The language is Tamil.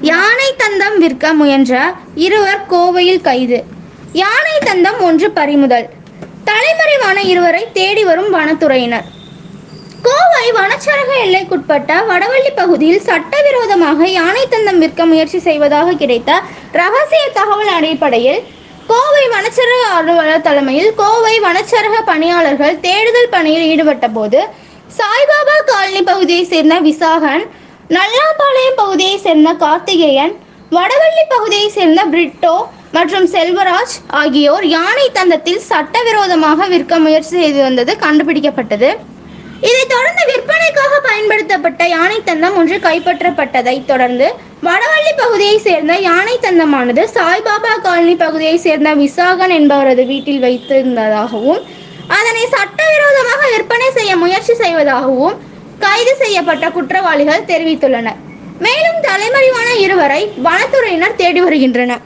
யானை தந்தம் விற்க முயன்ற இருவர் கோவையில் கைது. யானை தந்தம் ஒன்று பறிமுதல். தலைமறைவான இருவரை தேடி வரும் வனத்துறையினர். கோவை வனச்சரக எல்லைக்குட்பட்ட வடவள்ளி பகுதியில் சட்டவிரோதமாக யானை தந்தம் விற்க முயற்சி செய்வதாக கிடைத்த ரகசிய தகவல் அடிப்படையில் கோவை வனச்சரக அலுவலர் தலைமையில் கோவை வனச்சரக பணியாளர்கள் தேடுதல் பணியில் ஈடுபட்ட போது சாய்பாபா காலனி பகுதியைச் சேர்ந்த விசாகன் நல்லாபாளையம் பகுதியை சேர்ந்த கார்த்திகேயன் வடவள்ளி பகுதியை சேர்ந்த பிரிட்டோ மற்றும் செல்வராஜ் ஆகியோர் யானை தந்தத்தில் சட்டவிரோதமாக விற்க முயற்சி செய்து வந்தது கண்டுபிடிக்கப்பட்டது. இதைத் தொடர்ந்து விற்பனைக்காக பயன்படுத்தப்பட்ட யானை தந்தம் ஒன்று கைப்பற்றப்பட்டதைத் தொடர்ந்து வடவள்ளி பகுதியை சேர்ந்த யானை தந்தமானது சாய்பாபா காலனி பகுதியை சேர்ந்த விசாகன் என்பவரது வீட்டில் வைத்திருந்ததாகவும் அதனை சட்டவிரோதமாக விற்பனை செய்ய முயற்சி செய்வதாகவும் கைது செய்யப்பட்ட குற்றவாளிகள் தெரிவித்துள்ளனர். மேலும் தலைமறைவான இருவரை வனத்துறையினர் தேடி வருகின்றனர்.